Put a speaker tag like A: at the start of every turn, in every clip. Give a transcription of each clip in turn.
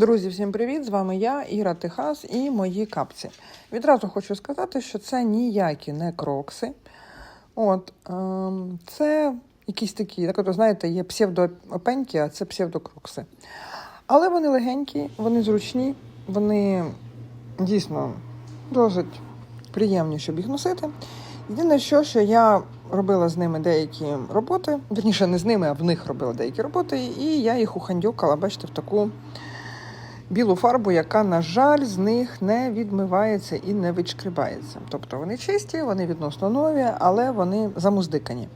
A: Друзі, всім привіт! З вами я, Іра Техас і мої капці. Відразу хочу сказати, що це ніякі не крокси. От, ем, це якісь такі, так от, знаєте, є псевдоопеньки, а це псевдокрокси. Але вони легенькі, вони зручні, вони дійсно досить приємні, щоб їх носити. Єдине, що, що я робила з ними деякі роботи, вірніше, не з ними, а в них робила деякі роботи, і я їх ухандюкала, бачите, в таку білу фарбу, яка, на жаль, з них не відмивається і не відшкрібається. Тобто вони чисті, вони відносно нові, але вони замуздикані.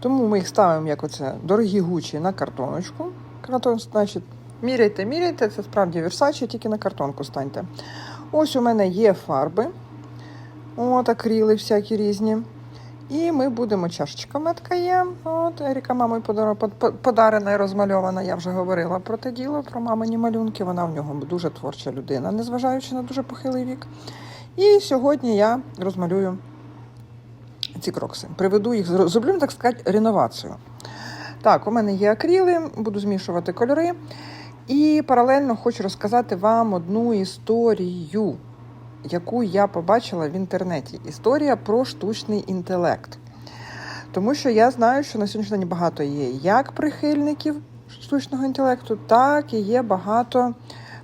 A: Тому ми їх ставимо, як оце, дорогі гучі на картоночку. Картон, значить, міряйте, міряйте, це справді Versace, тільки на картонку станьте. Ось у мене є фарби, от акріли всякі різні. І ми будемо чашечка метка є. От Еріка мамою подар- под- подарена і розмальована. Я вже говорила про те діло, про мамині малюнки. Вона в нього дуже творча людина, незважаючи на дуже похилий вік. І сьогодні я розмалюю ці крокси. Приведу їх, зро- зроблю, так сказати, реновацію. Так, у мене є акріли, буду змішувати кольори. І паралельно хочу розказати вам одну історію, яку я побачила в інтернеті. Історія про штучний інтелект. Тому що я знаю, що на сьогоднішній день багато є як прихильників штучного інтелекту, так і є багато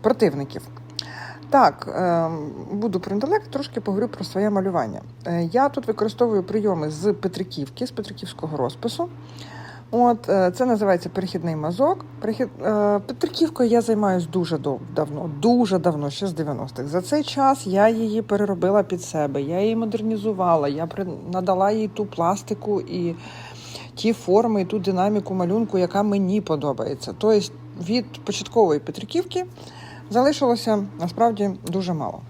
A: противників. Так, е, буду про інтелект, трошки поговорю про своє малювання. Е, Я тут використовую прийоми з Петриківки, з Петриківського розпису. От е, це називається перехідний мазок. Перехід е, Петриківкою я займаюся дуже давно, дуже давно, ще з 90-х. За цей час я її переробила під себе, я її модернізувала, я надала їй ту пластику і ті форми, і ту динаміку малюнку, яка мені подобається. Тобто від початкової Петриківки залишилося насправді дуже мало.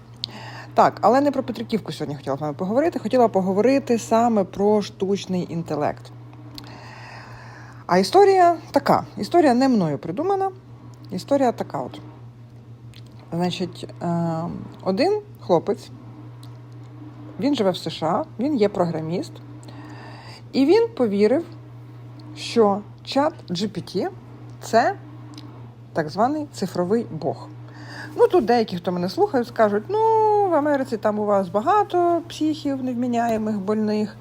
A: Так, але не про Петриківку сьогодні хотіла з вами поговорити. Хотіла поговорити саме про штучний інтелект. А історія така. Історія не мною придумана. Історія така от. Значить, е, один хлопець, він живе в США, він є програміст, і він повірив, що чат GPT це так званий цифровий Бог. Ну, тут деякі, хто мене слухають, скажуть: ну, в Америці там у вас багато психів невміняємих, больних.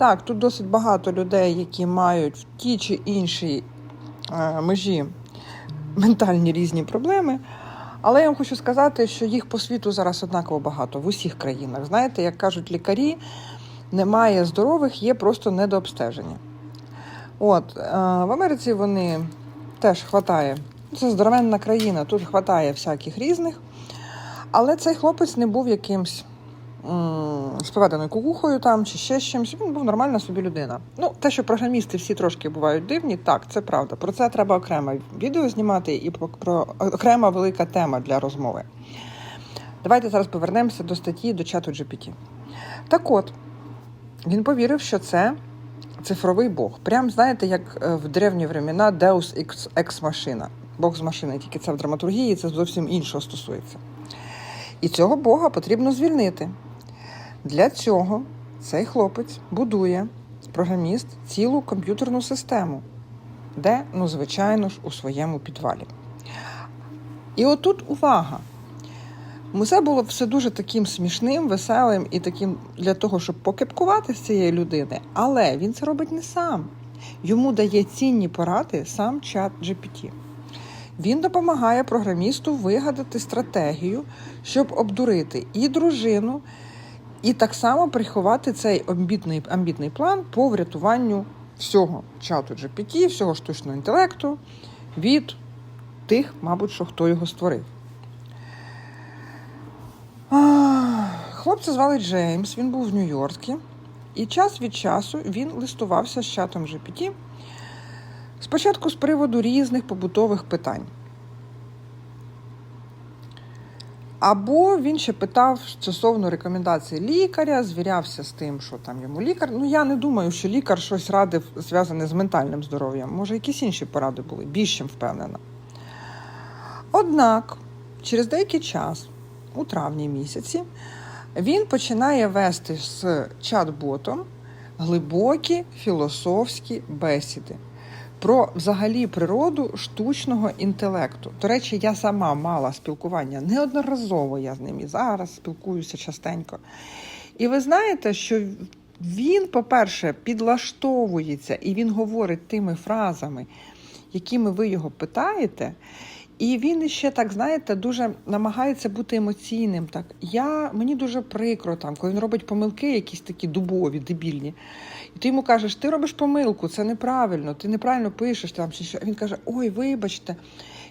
A: Так, тут досить багато людей, які мають в ті чи іншій е, межі ментальні різні проблеми. Але я вам хочу сказати, що їх по світу зараз однаково багато в усіх країнах. Знаєте, як кажуть лікарі, немає здорових, є просто недообстеження. От, е, в Америці вони теж хватає. Це здоровенна країна, тут хватає всяких різних. Але цей хлопець не був якимсь з поведеною кукухою там чи ще чимось. Він був нормальна собі людина. Ну, те, що програмісти всі трошки бувають дивні, так, це правда. Про це треба окремо відео знімати і про, окрема велика тема для розмови. Давайте зараз повернемося до статті до чату GPT. Так от, він повірив, що це цифровий Бог. Прям знаєте, як е, в древні времена Deus Ex Machina. Бог з машини, тільки це в драматургії, це зовсім іншого стосується. І цього Бога потрібно звільнити. Для цього цей хлопець будує програміст цілу комп'ютерну систему, де, ну, звичайно ж, у своєму підвалі. І отут увага. Це було все дуже таким смішним, веселим і таким для того, щоб покепкувати з цієї людини. Але він це робить не сам. Йому дає цінні поради сам чат GPT. Він допомагає програмісту вигадати стратегію, щоб обдурити і дружину, і так само приховати цей амбітний, амбітний план по врятуванню всього чату GPT, всього штучного інтелекту від тих, мабуть, що хто його створив. Хлопця звали Джеймс, він був в Нью-Йорку, і час від часу він листувався з чатом GPT спочатку з приводу різних побутових питань. Або він ще питав стосовно рекомендацій лікаря, звірявся з тим, що там йому лікар. Ну я не думаю, що лікар щось радив зв'язане з ментальним здоров'ям. Може, якісь інші поради були, більш чим впевнена. Однак, через деякий час, у травні місяці, він починає вести з чат-ботом глибокі філософські бесіди. Про взагалі природу штучного інтелекту. До речі, я сама мала спілкування неодноразово я з ним і зараз спілкуюся частенько. І ви знаєте, що він, по-перше, підлаштовується і він говорить тими фразами, якими ви його питаєте. І він ще так, знаєте, дуже намагається бути емоційним. Так я мені дуже прикро там, коли він робить помилки, якісь такі дубові, дебільні. І ти йому кажеш, ти робиш помилку, це неправильно, ти неправильно пишеш там чи що. Він каже: Ой, вибачте,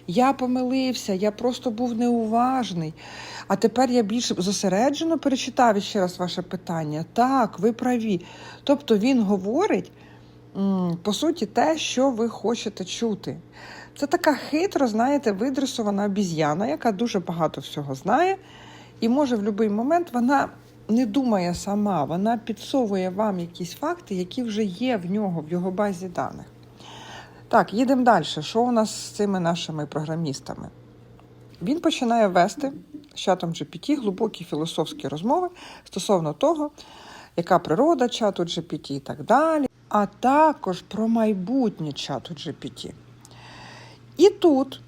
A: я помилився, я просто був неуважний. А тепер я більш зосереджено перечитав ще раз ваше питання. Так, ви праві. Тобто він говорить по суті те, що ви хочете чути. Це така хитро, знаєте, видресована обіз'яна, яка дуже багато всього знає, і може в будь-який момент вона не думає сама, вона підсовує вам якісь факти, які вже є в нього, в його базі даних. Так, їдемо далі. Що у нас з цими нашими програмістами? Він починає вести з чатом GPT глибокі філософські розмови стосовно того, яка природа чату GPT і так далі, а також про майбутнє чату GPT. І тут,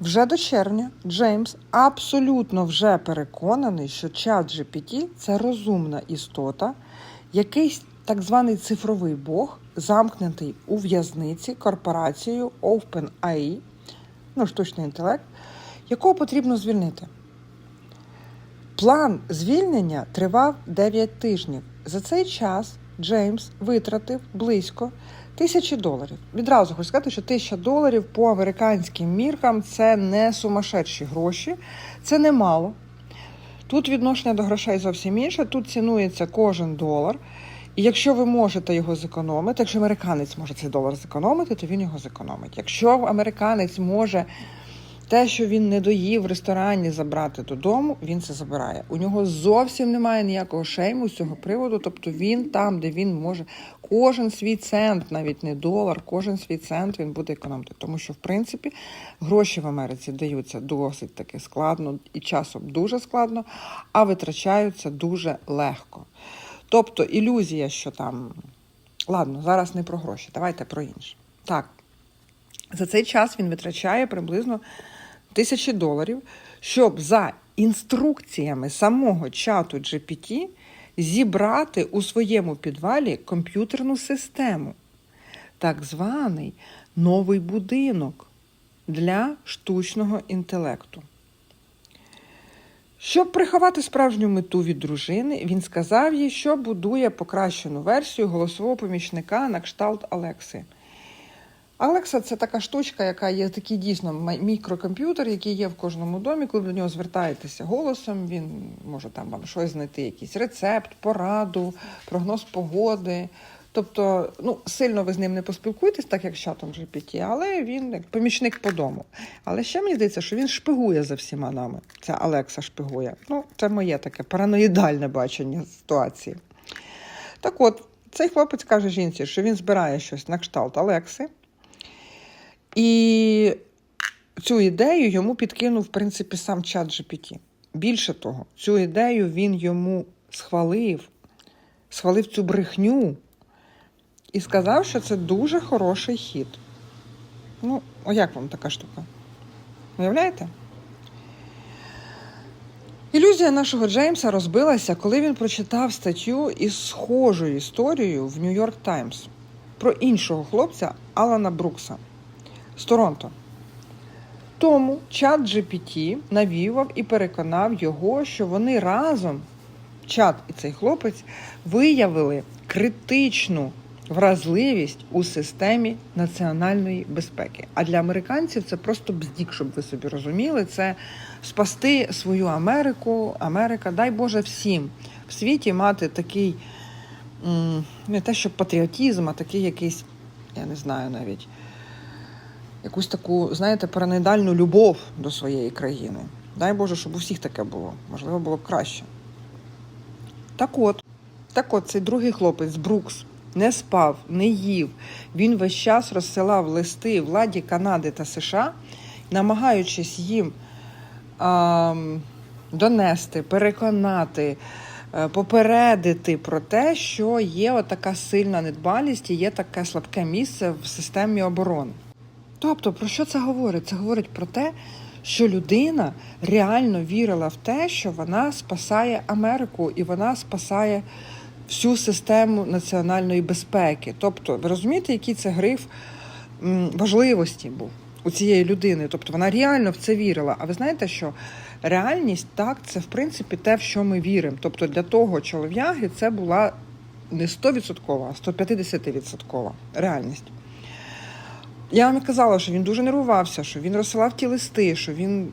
A: вже до червня, Джеймс абсолютно вже переконаний, що чат GPT – це розумна істота, якийсь так званий цифровий бог, замкнутий у в'язниці корпорацією OpenAI, ну, штучний інтелект, якого потрібно звільнити. План звільнення тривав 9 тижнів. За цей час Джеймс витратив близько тисячі доларів. Відразу хочу сказати, що тисяча доларів по американським міркам це не сумасшедші гроші, це немало. Тут відношення до грошей зовсім інше. Тут цінується кожен долар. І якщо ви можете його зекономити, якщо американець може цей долар зекономити, то він його зекономить. Якщо американець може те, що він не доїв в ресторані забрати додому, він це забирає. У нього зовсім немає ніякого шейму з цього приводу. Тобто він там, де він може кожен свій цент, навіть не долар, кожен свій цент він буде економити. Тому що, в принципі, гроші в Америці даються досить таки складно і часом дуже складно, а витрачаються дуже легко. Тобто ілюзія, що там. Ладно, зараз не про гроші, давайте про інше. Так, за цей час він витрачає приблизно тисячі доларів, щоб за інструкціями самого чату GPT зібрати у своєму підвалі комп'ютерну систему, так званий новий будинок для штучного інтелекту. Щоб приховати справжню мету від дружини, він сказав їй, що будує покращену версію голосового помічника на кшталт Алекси. Алекса це така штучка, яка є такий дійсно мікрокомп'ютер, який є в кожному домі. Коли до нього звертаєтеся голосом, він може там вам щось знайти, якийсь рецепт, пораду, прогноз погоди. Тобто, ну, сильно ви з ним не поспілкуєтесь, так як з чатом GPT, але він як помічник по дому. Але ще мені здається, що він шпигує за всіма нами. Це Алекса шпигує. Ну, це моє таке параноїдальне бачення ситуації. Так от, цей хлопець каже жінці, що він збирає щось на кшталт Алекси. І цю ідею йому підкинув, в принципі, сам чат GPT. Більше того, цю ідею він йому схвалив, схвалив цю брехню і сказав, що це дуже хороший хід. Ну, о як вам така штука? Уявляєте? Ілюзія нашого Джеймса розбилася, коли він прочитав статтю із схожою історією в Нью-Йорк Таймс про іншого хлопця Алана Брукса з Торонто. Тому чат GPT навівав і переконав його, що вони разом, чат і цей хлопець, виявили критичну вразливість у системі національної безпеки. А для американців це просто бздік, щоб ви собі розуміли. Це спасти свою Америку, Америка, дай Боже всім в світі мати такий не те, що патріотизм, а такий якийсь, я не знаю навіть якусь таку, знаєте, параноїдальну любов до своєї країни. Дай Боже, щоб у всіх таке було. Можливо, було б краще. Так от, так от, цей другий хлопець Брукс не спав, не їв. Він весь час розсилав листи владі Канади та США, намагаючись їм а, донести, переконати, е, попередити про те, що є така сильна недбалість і є таке слабке місце в системі оборони. Тобто, про що це говорить? Це говорить про те, що людина реально вірила в те, що вона спасає Америку і вона спасає всю систему національної безпеки. Тобто, ви розумієте, який це гриф важливості був у цієї людини? Тобто вона реально в це вірила. А ви знаєте, що реальність так, це в принципі те, в що ми віримо. Тобто для того чолов'яги це була не 100%, а 150% реальність. Я вам казала, що він дуже нервувався, що він розсилав ті листи, що він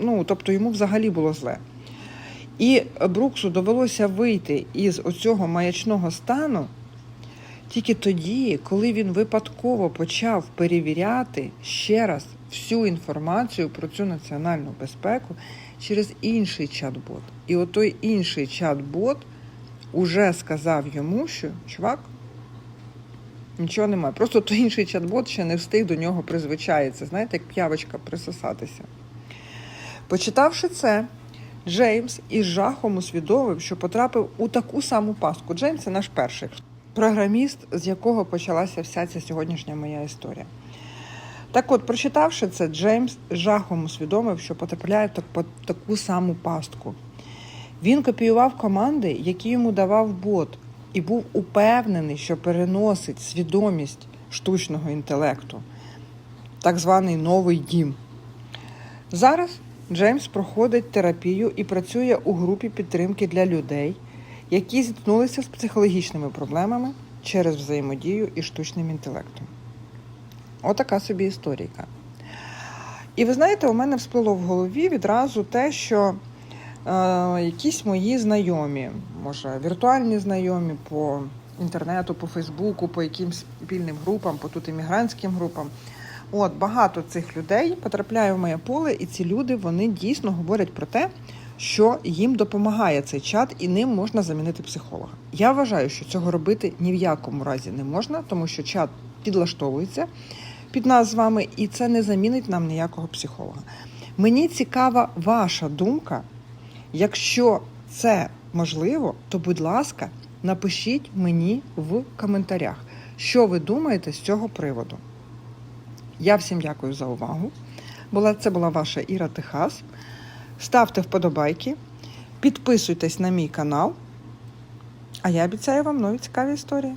A: ну, тобто йому взагалі було зле. І Бруксу довелося вийти із оцього маячного стану тільки тоді, коли він випадково почав перевіряти ще раз всю інформацію про цю національну безпеку через інший чат-бот. І отой інший чат-бот уже сказав йому, що чувак, нічого немає. Просто той інший чат-бот ще не встиг до нього призвичається. Знаєте, як п'явочка присосатися. Почитавши це, Джеймс із жахом усвідомив, що потрапив у таку саму пастку. Джеймс це наш перший програміст, з якого почалася вся ця сьогоднішня моя історія. Так от, прочитавши це, Джеймс жахом усвідомив, що потрапляє по таку саму пастку. Він копіював команди, які йому давав бот, і був упевнений, що переносить свідомість штучного інтелекту, так званий новий дім. Зараз Джеймс проходить терапію і працює у групі підтримки для людей, які зіткнулися з психологічними проблемами через взаємодію із штучним інтелектом. Отака собі історійка. І ви знаєте, у мене всплило в голові відразу те, що якісь мої знайомі, може, віртуальні знайомі по інтернету, по Фейсбуку, по якимсь спільним групам, по тут іммігрантським групам. От багато цих людей потрапляє в моє поле, і ці люди вони дійсно говорять про те, що їм допомагає цей чат, і ним можна замінити психолога. Я вважаю, що цього робити ні в якому разі не можна, тому що чат підлаштовується під нас з вами, і це не замінить нам ніякого психолога. Мені цікава ваша думка. Якщо це можливо, то будь ласка, напишіть мені в коментарях, що ви думаєте з цього приводу. Я всім дякую за увагу. Була, це була ваша Іра Техас. Ставте вподобайки, підписуйтесь на мій канал, а я обіцяю вам нові цікаві історії.